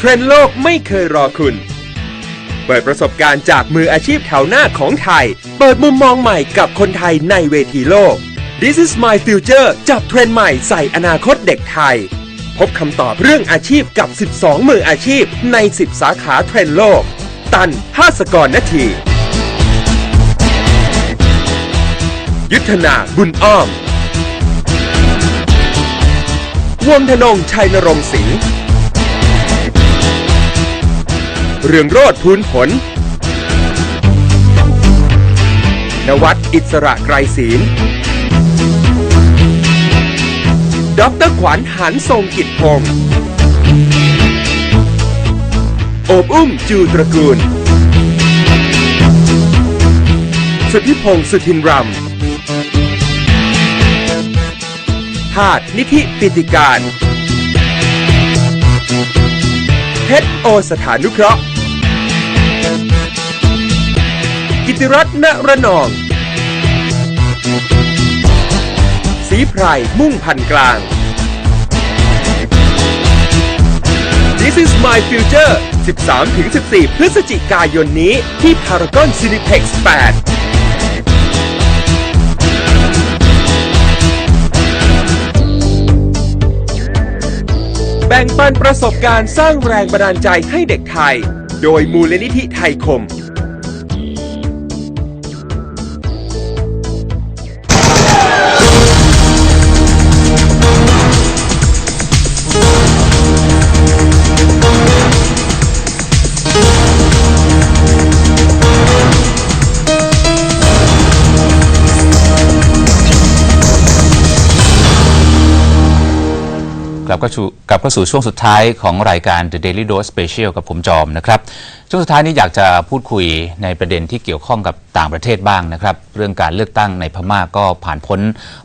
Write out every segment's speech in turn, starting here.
เทรนด์โลกไม่เคยรอคุณ เปิดประสบการณ์จากมืออาชีพแถวหน้าของไทย เปิดมุมมองใหม่กับคนไทยในเวทีโลก This is my future จับเทรนด์ใหม่ใส่อนาคตเด็กไทย พบคำตอบเรื่องอาชีพกับ 12 มืออาชีพใน 10 สาขาเทรนด์โลก ตันภาสกรนาที ยุทธนาบุญอ้อมวงธนงชัยนรงค์ศรี เรืองโรธพูนผล นวัดอิสระไกรศีลดอกเตอรขวัญหันทรงกิจพงศ์โอบอุ้มจูตระกูล สุทธิพงศ์สุทินรำพาดนิธิปิติการเพชรโอสถานุเคราะห์ กิติรัตน์ณระนอง สีไพรมุ่งพันกลาง This is my future 13-14 พฤศจิกายนนี้ที่ Paragon Cineplex 8แบ่งปันประสบการณ์สร้างแรงบันดาลใจให้เด็กไทย โดยมูลนิธิไทยคม กลับก็ชูกลับเข้าสู่ช่วงสุดท้ายของรายการ The Daily Dose Special กับผมจอมนะครับ ช่วงสุดท้ายนี้อยากจะพูดคุยในประเด็นที่เกี่ยวข้องกับต่างประเทศบ้างนะครับ เรื่องการเลือกตั้งในพม่าก็ผ่านพ้น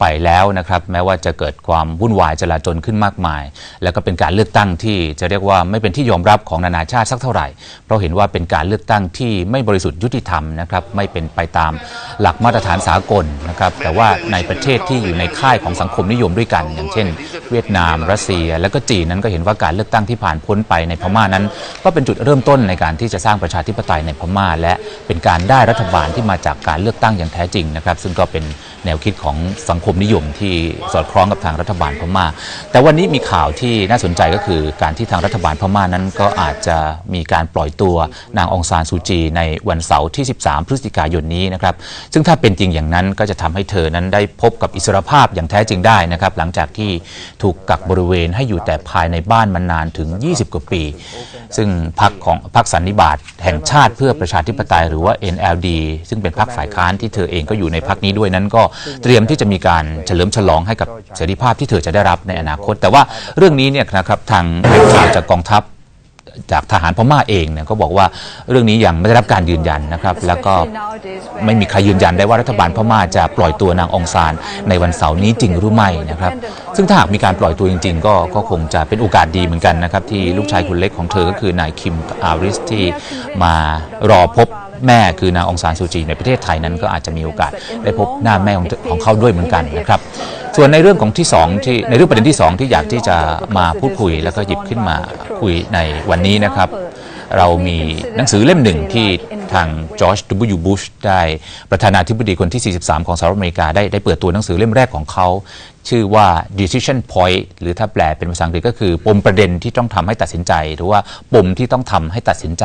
ไปแล้วนะครับ แม้ว่าจะเกิดความวุ่นวายจลาจลขึ้นมากมาย แล้วก็เป็นการเลือกตั้งที่จะเรียกว่าไม่เป็นที่ยอมรับของนานาชาติสักเท่าไหร่ เพราะเห็นว่าเป็นการเลือกตั้งที่ไม่บริสุทธิ์ยุติธรรมนะครับไม่เป็นไปตามหลักมาตรฐานสากลนะครับแต่ว่าในประเทศที่อยู่ในค่ายของสังคมนิยมด้วยกัน อย่างเช่น เวียดนาม รัสเซีย และก็จีนนั้นก็เห็นว่าการเลือกตั้งที่ผ่านพ้นไปในพม่านั้น ก็เป็นจุดเริ่มต้นในการที่จะสร้างประชาธิปไตยในพม่า และเป็นการได้รัฐบาลที่มาจากการเลือกตั้งอย่างแท้จริงนะครับ ซึ่งก็เป็นแนวคิดของสังคมนิยมที่สอดคล้องกับทางรัฐบาลพม่า แต่วันนี้มีข่าวที่น่าสนใจก็คือการที่ทางรัฐบาลพม่านั้นก็อาจจะมีการปล่อยตัวนางองซานซูจี ในวันเสาร์ที่ 13 พฤศจิกายนนี้นะครับ ซึ่งถ้าเป็นจริงอย่างนั้นก็จะทำให้เธอนั้นได้พบกับอิสรภาพอย่างแท้จริงได้นะครับหลังจากที่ถูกกักบริเวณให้อยู่แต่ภายในบ้านมานานถึง 20 กว่าปี ซึ่งพรรคของพรรคสันนิบาตแห่งชาติเพื่อประชาธิปไตยหรือว่า NLD ซึ่งเป็นพรรคฝ่ายค้านที่เธอเองก็อยู่ในพรรคนี้ด้วยนั้น ก็เตรียมที่จะมีการเฉลิมฉลองให้กับเสรีภาพที่เธอจะได้รับในอนาคต แต่ว่าเรื่องนี้เนี่ยนะครับทางแหล่งข่าวจากกองทัพ จากทหารพม่าเองเนี่ยก็บอกว่าเรื่องนี้ยังไม่ได้รับการยืนยันนะครับ แล้วก็ไม่มีใครยืนยันได้ว่ารัฐบาลพม่าจะปล่อยตัวนางองซานในวันเสาร์นี้จริงหรือไม่นะครับ ซึ่งถ้าหากมีการปล่อยตัวจริง ๆ ก็ก็คงจะเป็นโอกาสดีเหมือนกันนะครับ ที่ลูกชายคนเล็กของเธอก็คือนายคิมอาริสที่มารอพบ แม่คือนางองซานซูจีในประเทศไทยนั้นก็อาจจะมีโอกาสได้พบหน้าแม่ของของเขาด้วยเหมือนกันนะครับส่วนในเรื่องของที่สองที่ในเรื่องประเด็นที่สองที่อยากที่จะมาพูดคุยแล้วก็หยิบขึ้นมาคุยในวันนี้นะครับ เรามีหนังสือเล่มหนึ่งที่ทางจอร์จ W. Bush ได้ประธานาธิบดีคนที่ 43 ของสหรัฐอเมริกาได้ได้เปิดตัวหนังสือเล่มแรกของเขา ชื่อว่า decision point หรือถ้าแปลเป็นภาษาอังกฤษก็คือปมประเด็นที่ต้องทำให้ตัดสินใจ หรือว่าปมที่ต้องทำให้ตัดสินใจ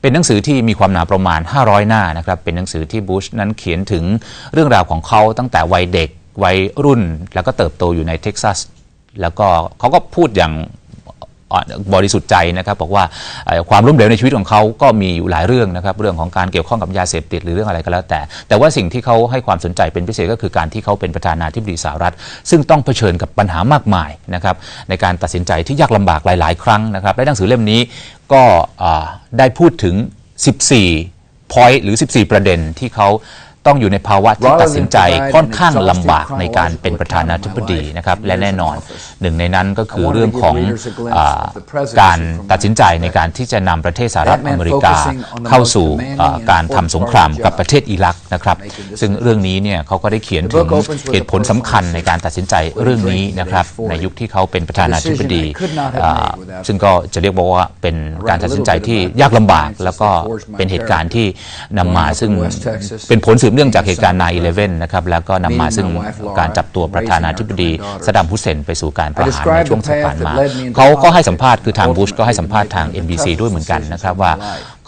เป็นหนังสือที่มีความหนาประมาณ 500 หน้านะครับเป็นหนังสือที่บุชนั้นเขียนถึงเรื่องราวของเขาตั้งแต่วัยเด็กวัยรุ่น แล้วก็เติบโตอยู่ในเท็กซัสแล้วก็เขาก็พูดอย่าง บริสุทธิ์ใจนะครับบอกว่าความล้มเหลวในชีวิตของเขาก็มีอยู่หลายเรื่องนะครับเรื่องของการเกี่ยวข้องกับยาเสพติดหรือเรื่องอะไรก็แล้วแต่ แต่ว่าสิ่งที่เขาให้ความสนใจเป็นพิเศษก็คือการที่เขาเป็นประธานาธิบดีสหรัฐ ซึ่งต้องเผชิญกับปัญหามากมายนะครับในการตัดสินใจที่ยากลำบากหลาย ๆ ครั้งนะครับและหนังสือเล่มนี้ก็ได้พูดถึง 14 point หรือ 14 ประเด็นที่เขา ต้องอยู่ในภาวะที่ตัดสินใจค่อนข้างลำบากในการเป็นประธานาธิบดีนะครับและแน่นอนหนึ่งในนั้นก็คือเรื่องของอาการตัดสินใจในการที่จะนำประเทศสหรัฐอเมริกาเข้าสู่อ่าการทำสงครามกับประเทศอิรักนะครับ ซึ่งเรื่องนี้เนี่ยเขาก็ได้เขียนถึงเหตุผลสำคัญในการตัดสินใจเรื่องนี้นะครับในยุคที่เขาเป็นประธานาธิบดีอ่าซึ่งก็จะเรียกว่าเป็นการตัดสินใจที่ยากลำบาก แล้วก็เป็นเหตุการณ์ที่นำมาซึ่งเป็นผลสืบเนื่องจากเหตุการณ์9-11นะครับแล้วก็นำมาซึ่งการจับตัวประธานาธิบดีสดัมฮุสเซนไปสู่การประหารในช่วงที่ผ่านมาเขาก็ให้สัมภาษณ์คือทางบุชก็ให้สัมภาษณ์ทาง NBC ด้วยเหมือนกันนะครับว่า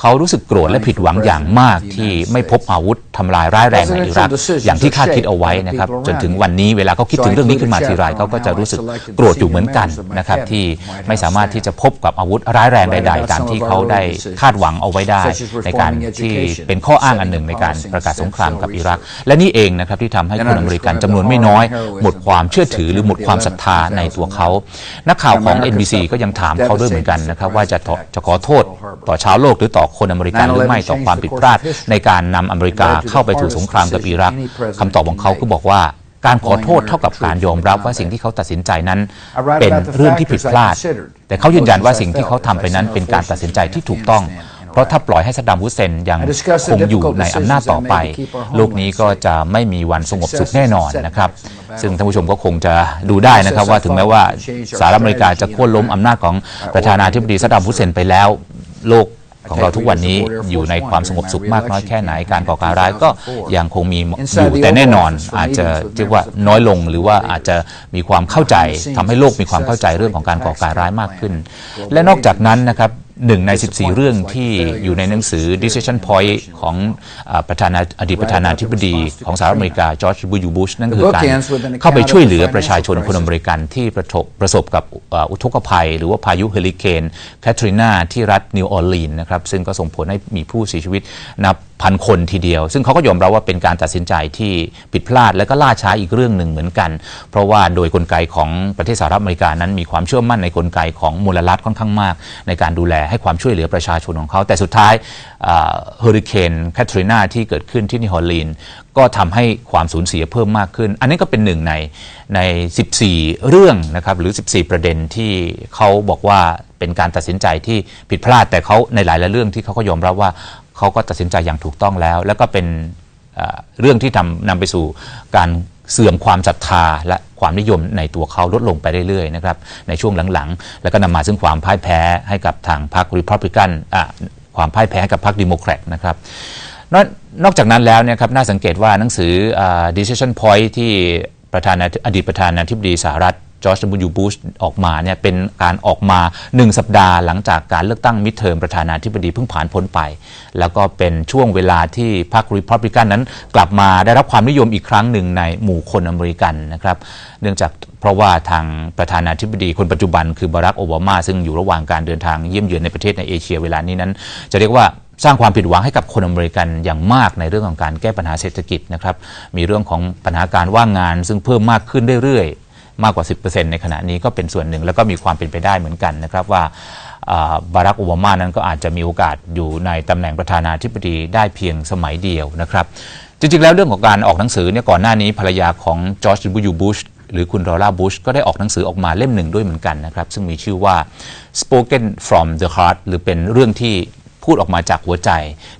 เขารู้สึกโกรธและผิดหวังอย่างมากที่ไม่พบอาวุธทำลายร้ายแรงในอิรักอย่างที่คาดคิดเอาไว้นะครับจนถึงวันนี้เวลาเขาคิดถึงเรื่องนี้ขึ้นมาทีไรเขาก็จะรู้สึกโกรธอยู่เหมือนกันนะครับที่ไม่สามารถที่จะพบกับอาวุธร้ายแรงใดๆตามที่เขาได้คาดหวังเอาไว้ได้ ในการที่เป็นข้ออ้างอันหนึ่งในการประกาศสงครามกับอิรัก และนี่เองนะครับที่ทำให้คนอเมริกันจำนวนไม่น้อย หมดความเชื่อถือหรือหมดความศรัทธาในตัวเขา นักข่าวของ NBC ก็ยังถามเขาด้วยเหมือนกันนะครับว่าจะจะขอโทษต่อชาวโลกหรือต่อคนอเมริกันหรือไม่ต่อความผิดพลาด ในการนำอเมริกาเข้าไปถูกสงครามกับอิรักคำตอบของเขาก็บอกว่าการขอโทษเท่ากับการยอมรับว่าสิ่งที่เขาตัดสินใจนั้น เป็นเรื่องที่ผิดพลาด แต่เขายืนยันว่าสิ่งที่เขาทำไปนั้นเป็นการตัดสินใจที่ถูกต้อง เพราะถ้าปล่อยให้ซัดดัมฮุสเซนยังคงอยู่ในอำนาจต่อไป โลกนี้ก็จะไม่มีวันสงบสุขแน่นอนนะครับ ซึ่งท่านผู้ชมก็คงจะดูได้นะครับว่าถึงแม้ว่าสหรัฐอเมริกาจะโค่นล้มอำนาจของประธานาธิบดีซัดดัมฮุสเซนไปแล้ว โลก ของเราทุกวันนี้อยู่ในความสงบสุขมากน้อยแค่ไหนการก่อการร้ายก็ยังคงมีอยู่แต่แน่นอนอาจจะเรียกว่าน้อยลงหรือว่าอาจจะมีความเข้าใจทำให้โลกมีความเข้าใจเรื่องของการก่อการร้ายมากขึ้น และนอกจากนั้นนะครับ หนึ่งใน 14 เรื่องที่อยู่ในหนังสือ decision point ของอประธานาอดีตประธานาธิบดีของสหรัฐอเมริกาจอร์จบูยูบุชนั่นคือการเข้าไปช่วยเหลือประชาชนคนอเมริกันที่ประสบประสบกับอุทกภัย หรือว่าพายุเฮอริเคนแคทรีนาที่รัฐนิวออร์ลีนนะครับซึ่งก็ส่งผลให้มีผู้เสียชีวิตนับพันคนทีเดียว ซึ่งเขาก็ยอมรับว่าเป็นการตัดสินใจที่ผิดพลาดและก็ล่าช้าอีกเรื่องหนึ่งเหมือนกัน เพราะว่าโดยกลไกของประเทศสหรัฐอเมริกานั้น มีความเชื่อมั่นในกลไกของมูลรัฐค่อนข้างมาก ในการดูแลให้ความช่วยเหลือประชาชนของเขา แต่สุดท้ายเฮอริเคนแคทรีนาที่เกิดขึ้นที่นิฮอร์ลีน ก็ทำให้ความสูญเสียเพิ่มมากขึ้น อันนี้ก็เป็นหนึ่งในใน 14 เรื่องนะครับหรือ 14 ประเด็นที่เขาบอกว่าเป็นการตัดสินใจที่ผิดพลาดแต่เขาในหลายๆเรื่องที่เขาก็ยอมรับว่าเขาก็ตัดสินใจอย่างถูกต้องแล้ว แล้วก็เป็นเรื่องที่ทำนำไปสู่การเสื่อมความศรัทธาและความนิยมในตัวเขาลดลงไปเรื่อยๆนะครับในช่วงหลังๆ แล้วก็นำมาซึ่งความพ่ายแพ้ให้กับทางพรรคริพับลิกันความพ่ายแพ้กับพรรคดิโมแครตนะครับ นอกนอกจากนั้นแล้วเนี่ยครับน่าสังเกตว่าหนังสือ decision point ที่ประธานอดีตประธานาธิบดีสหรัฐจอร์จบูยูบูชออกมาเนี่ยเป็นการออกมา 1 สัปดาห์หลังจากการเลือกตั้งมิดเทอมประธานาธิบดีเพิ่งผ่านพ้นไป แล้วก็เป็นช่วงเวลาที่พรรครีพับลิกันนั้น กลับมาได้รับความนิยมอีกครั้งหนึ่งในหมู่คนอเมริกันนะครับเนื่องจากเพราะว่าทางประธานาธิบดีคนปัจจุบันคือบารักโอบามา ซึ่งอยู่ระหว่างการเดินทางเยี่ยมเยือนในประเทศในเอเชียเวลานี้นั้น จะเรียกว่า สร้างความผิดหวังให้กับคนอเมริกันอย่างมากในเรื่องของการแก้ปัญหาเศรษฐกิจนะครับมีเรื่องของปัญหาการว่างงาน ซึ่งเพิ่มมากขึ้นเรื่อยๆ มากกว่า 10%ในขณะนี้ก็เป็นส่วนหนึ่ง แล้วก็มีความเป็นไปได้เหมือนกันนะครับว่าบารักโอบามานั้นก็อาจจะมีโอกาสอยู่ในตำแหน่งประธานาธิบดีได้เพียงสมัยเดียวนะครับ จริงๆ แล้วเรื่องของการออกหนังสือเนี่ยก่อนหน้านี้ภรรยาของจอร์จบูยูบุชหรือคุณรอล่าบุชก็ได้ออกหนังสือออกมาเล่มหนึ่งด้วยเหมือนกันนะครับ ซึ่งมีชื่อว่า spoken from the heart หรือเป็นเรื่องที่ พูดออกมาจากหัวใจ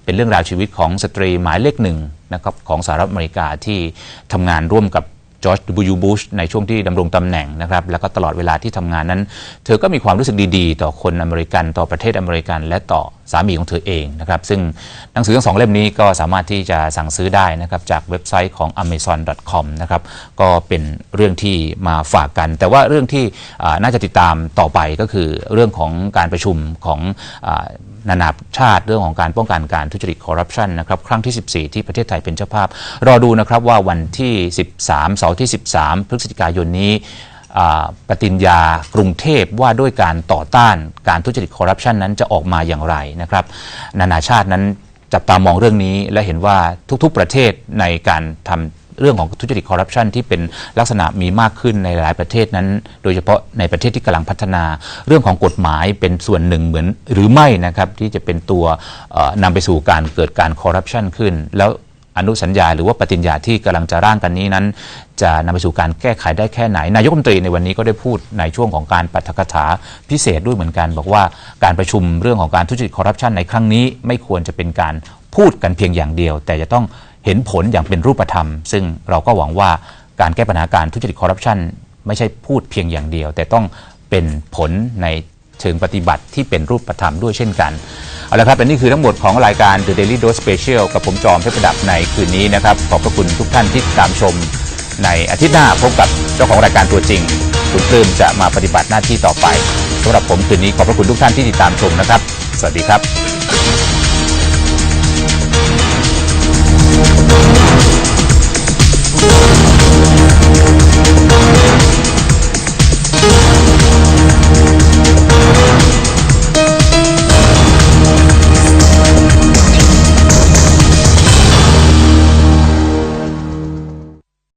เป็นเรื่องราวชีวิตของสตรีหมายเลขหนึ่งนะครับของสหรัฐอเมริกาที่ทำงานร่วมกับจอร์จบูยูบุชในช่วงที่ดำรงตำแหน่งนะครับแล้วก็ตลอดเวลาที่ทำงานนั้น เธอก็มีความรู้สึกดีๆ ต่อคนอเมริกันต่อประเทศอเมริกัน และต่อสามีของเธอเองนะครับซึ่งหนังสือทั้งสองเล่มนี้ก็สามารถที่จะสั่งซื้อได้นะครับจากเว็บไซต์ของ amazon.com นะครับก็เป็นเรื่องที่มาฝากกัน แต่ว่าเรื่องที่น่าจะติดตามต่อไปก็คือเรื่องของการประชุมของ นานาชาติเรื่องของการป้องกันการทุจริตคอร์รัปชันนะครับครั้งที่ 14 ที่ประเทศไทยเป็นเจ้าภาพ รอดูนะครับว่าวันที่ 13 เสาร์ที่ 13 พฤศจิกายนนี้ปฏิญญากรุงเทพว่าด้วยการต่อต้านการทุจริตคอร์รัปชันนั้นจะออกมาอย่างไรนะครับ นานาชาตินั้นจับตามองเรื่องนี้และเห็นว่าทุกๆประเทศในการทำ เรื่องของทุจริตคอร์รัปชันที่เป็นลักษณะมีมากขึ้นในหลายประเทศนั้น โดยเฉพาะในประเทศที่กำลังพัฒนา เรื่องของกฎหมายเป็นส่วนหนึ่งเหมือนหรือไม่นะครับที่จะเป็นตัวเอ่อนำไปสู่การเกิดการคอร์รัปชันขึ้น แล้วอนุสัญญาหรือว่าปฏิญญาที่กำลังจะร่างกันนี้นั้น จะนำไปสู่การแก้ไขได้แค่ไหน นายกรัฐมนตรีในวันนี้ก็ได้พูดในช่วงของการปาฐกถาพิเศษด้วยเหมือนกัน บอกว่าการประชุมเรื่องของการทุจริตคอร์รัปชันในครั้งนี้ไม่ควรจะเป็นการพูดกันเพียงอย่างเดียว แต่จะต้อง เห็นผลอย่างเป็นรูปธรรม ซึ่งเราก็หวังว่าการแก้ปัญหาการทุจริตคอร์รัปชันไม่ใช่พูดเพียงอย่างเดียว แต่ต้องเป็นผลในเชิงปฏิบัติที่เป็นรูปธรรมด้วยเช่นกัน เอาละครับและนี่คือทั้งหมดของรายการ The Daily Dose Special กับผมจอมเพชรประดับในคืนนี้นะครับ ขอบพระคุณทุกท่านที่ติดตามชม ในอาทิตย์หน้าพบกับเจ้าของรายการตัวจริง คุณปลื้มจะมาปฏิบัติหน้าที่ต่อไปสำหรับผมคืนนี้ขอบพระคุณทุกท่านที่ติดตามชมนะครับ สวัสดีครับ